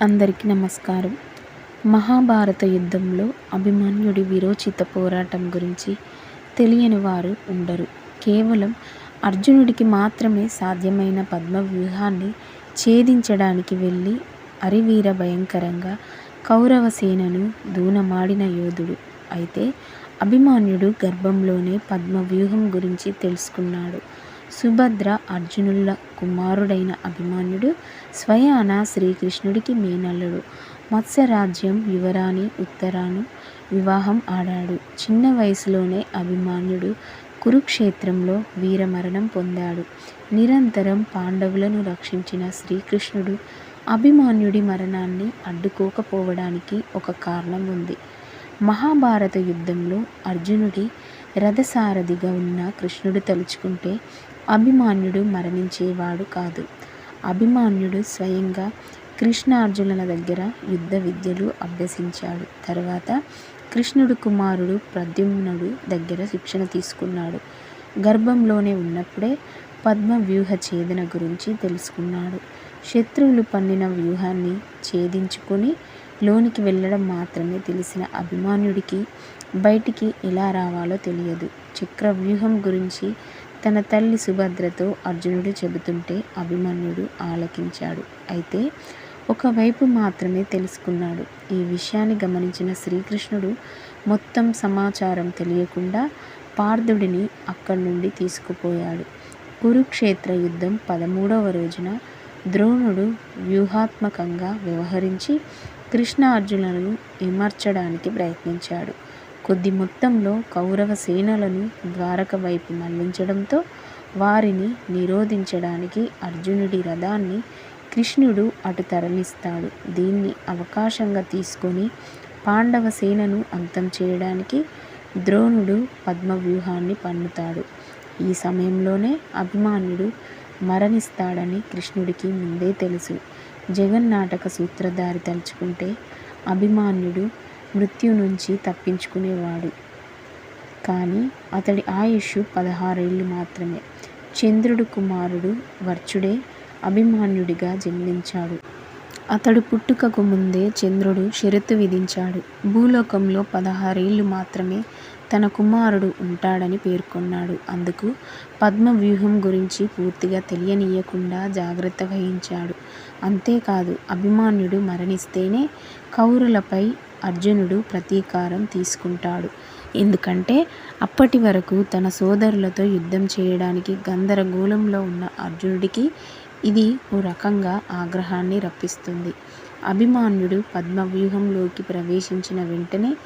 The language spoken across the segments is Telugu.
అందరికీ నమస్కారం. మహాభారత యుద్ధంలో అభిమన్యుడి విరోచిత పోరాటం గురించి తెలియని వారు ఉండరు. కేవలం అర్జునుడికి మాత్రమే సాధ్యమైన పద్మ వ్యూహాన్ని ఛేదించడానికి వెళ్ళి అరివీర భయంకరంగా కౌరవ సేనను దూనమాడిన యోధుడు. అయితే అభిమాన్యుడు గర్భంలోనే పద్మ వ్యూహం గురించి తెలుసుకున్నాడు. సుభద్ర అర్జునుల కుమారుడైన అభిమన్యుడు స్వయాన శ్రీకృష్ణుడికి మేనల్లుడు. మత్స్యరాజ్యం యువరాణి ఉత్తరాను వివాహం ఆడాడు. చిన్న వయసులోనే అభిమన్యుడు కురుక్షేత్రంలో వీరమరణం పొందాడు. నిరంతరం పాండవులను రక్షించిన శ్రీకృష్ణుడు అభిమాన్యుడి మరణాన్ని అడ్డుకోకపోవడానికి ఒక కారణం ఉంది. మహాభారత యుద్ధంలో అర్జునుడి రథసారథిగా ఉన్న కృష్ణుడు తలుచుకుంటే అభిమాన్యుడు మరణించేవాడు కాదు. అభిమాన్యుడు స్వయంగా కృష్ణార్జునుల దగ్గర యుద్ధ విద్యలు అభ్యసించాడు. తర్వాత కృష్ణుడు కుమారుడు ప్రద్యుమ్నుడు దగ్గర శిక్షణ తీసుకున్నాడు. గర్భంలోనే ఉన్నప్పుడే పద్మ వ్యూహ ఛేదన గురించి తెలుసుకున్నాడు. శత్రువులు పన్నిన వ్యూహాన్ని ఛేదించుకొని లోనికి వెళ్ళడం మాత్రమే తెలిసిన అభిమాన్యుడికి బయటికి ఎలా రావాలో తెలియదు. చక్రవ్యూహం గురించి తన తల్లి సుభద్రతో అర్జునుడు చెబుతుంటే అభిమన్యుడు ఆలకించాడు. అయితే ఒకవైపు మాత్రమే తెలుసుకున్నాడు. ఈ విషయాన్ని గమనించిన శ్రీకృష్ణుడు మొత్తం సమాచారం తెలియకుండా పార్థుడిని అక్కడి నుండి తీసుకుపోయాడు. కురుక్షేత్ర యుద్ధం పదమూడవ రోజున ద్రోణుడు వ్యూహాత్మకంగా వ్యవహరించి కృష్ణ అర్జునులను విమర్చడానికి ప్రయత్నించాడు. కొద్ది మొత్తంలో కౌరవ సేనలను ద్వారక వైపు మళ్ళించడంతో వారిని నిరోధించడానికి అర్జునుడి రథాన్ని కృష్ణుడు అటు తరలిస్తాడు. దీన్ని అవకాశంగా తీసుకొని పాండవ సేనను అంతం చేయడానికి ద్రోణుడు పద్మవ్యూహాన్ని పన్నుతాడు. ఈ సమయంలోనే అభిమాన్యుడు మరణిస్తాడని కృష్ణుడికి ముందే తెలుసు. జగన్నాటక సూత్రధారి తలుచుకుంటే అభిమాన్యుడు మృత్యు నుంచి తప్పించుకునేవాడు. కానీ అతడి ఆయుష్ పదహారేళ్ళు మాత్రమే. చంద్రుడు కుమారుడు వర్చుడే అభిమాన్యుడిగా జన్మించాడు. అతడు పుట్టుకకు ముందే చంద్రుడు షరతు విధించాడు. భూలోకంలో పదహారేళ్ళు మాత్రమే తన కుమారుడు ఉంటాడని పేర్కొన్నాడు. అందుకు పద్మవ్యూహం గురించి పూర్తిగా తెలియనీయకుండా జాగ్రత్త వహించాడు. అంతేకాదు అభిమాన్యుడు మరణిస్తేనే కౌరులపై అర్జునుడు ప్రతీకారం తీసుకుంటాడు. ఎందుకంటే అప్పటి వరకు తన సోదరులతో యుద్ధం చేయడానికి గందరగోళంలో ఉన్న అర్జునుడికి ఇది ఓ రకంగా ఆగ్రహాన్ని రప్పిస్తుంది. అభిమాన్యుడు పద్మవ్యూహంలోకి ప్రవేశించిన వెంటనే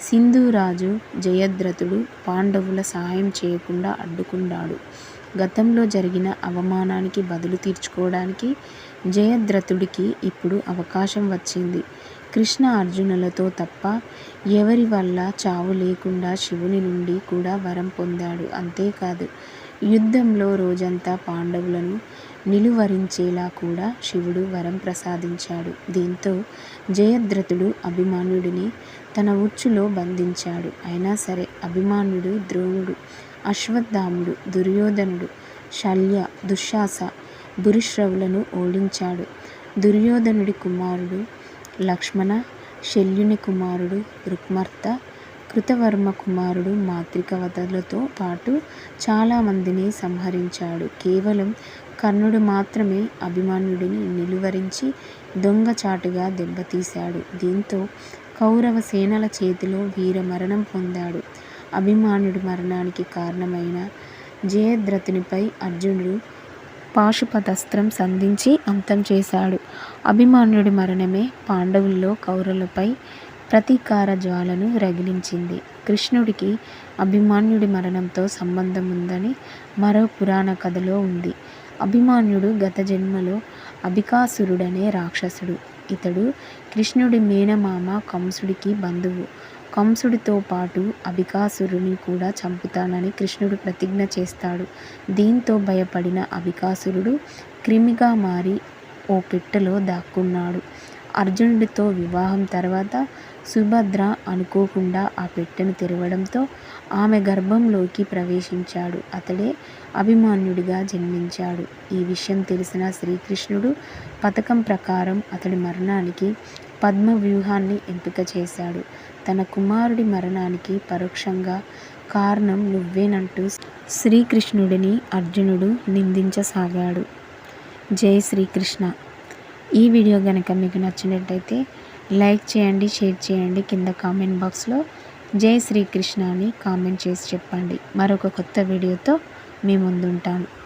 సింధురాజు జయద్రథుడు పాండవుల సహాయం చేయకుండా అడ్డుకున్నాడు. గతంలో జరిగిన అవమానానికి బదులు తీర్చుకోవడానికి జయద్రథుడికి ఇప్పుడు అవకాశం వచ్చింది. కృష్ణ అర్జునులతో తప్ప ఎవరి వల్ల చావు లేకుండా శివుని నుండి కూడా వరం పొందాడు? అంతేకాదు యుద్ధంలో రోజంతా పాండవులను నిలువరించేలా కూడా శివుడు వరం ప్రసాదించాడు. దీంతో జయద్రథుడు అభిమానుడిని తన ఉచ్చులో బంధించాడు. అయినా సరే అభిమానుడు ద్రోణుడు అశ్వత్థాముడు దుర్యోధనుడు శల్య దుశ్శాస భూరిశ్రవులను ఓడించాడు. దుర్యోధనుడి కుమారుడు లక్ష్మణ శల్యుని కుమారుడు రుక్మర్త కృతవర్మ కుమారుడు మాతృకవతలతో పాటు చాలామందిని సంహరించాడు. కేవలం కర్ణుడు మాత్రమే అభిమాన్యుడిని నిలువరించి దొంగచాటుగా దెబ్బతీశాడు. దీంతో కౌరవ సేనల చేతిలో వీరమరణం పొందాడు. అభిమానుడి మరణానికి కారణమైన జయద్రథునిపై అర్జునుడు పాశుపదస్త్రం సంధించి అంతం చేశాడు. అభిమాన్యుడి మరణమే పాండవుల్లో కౌరవులపై ప్రతీకార జ్వాలను రగిలించింది. కృష్ణుడికి అభిమాన్యుడి మరణంతో సంబంధం ఉందని మరో పురాణ కథలో ఉంది. అభిమాన్యుడు గత జన్మలో అభికాసురుడనే రాక్షసుడు. ఇతడు కృష్ణుడి మేనమామ కంసుడికి బంధువు. కంసుడితో పాటు అభికాసురుని కూడా చంపుతానని కృష్ణుడు ప్రతిజ్ఞ చేస్తాడు. దీంతో భయపడిన అభికాసురుడు క్రిమిగా మారి ఓ పెట్టెలో దాక్కున్నాడు. అర్జునుడితో వివాహం తర్వాత సుభద్ర అనుకోకుండా ఆ పెట్టెను తెరవడంతో ఆమె గర్భంలోకి ప్రవేశించాడు. అతడే అభిమాన్యుడిగా జన్మించాడు. ఈ విషయం తెలిసిన శ్రీకృష్ణుడు పథకం ప్రకారం అతడి మరణానికి పద్మ వ్యూహాన్ని ఎంపిక చేశాడు. తన కుమారుడి మరణానికి పరోక్షంగా కారణం నువ్వేనంటూ శ్రీకృష్ణుడిని అర్జునుడు నిందించసాగాడు. జై శ్రీకృష్ణ. ఈ వీడియో కనుక మీకు నచ్చినట్టయితే లైక్ చేయండి షేర్ చేయండి. కింద కామెంట్ బాక్స్లో జై శ్రీకృష్ణ అని కామెంట్ చేసి చెప్పండి. మరొక కొత్త వీడియోతో మీ ముందుంటాను.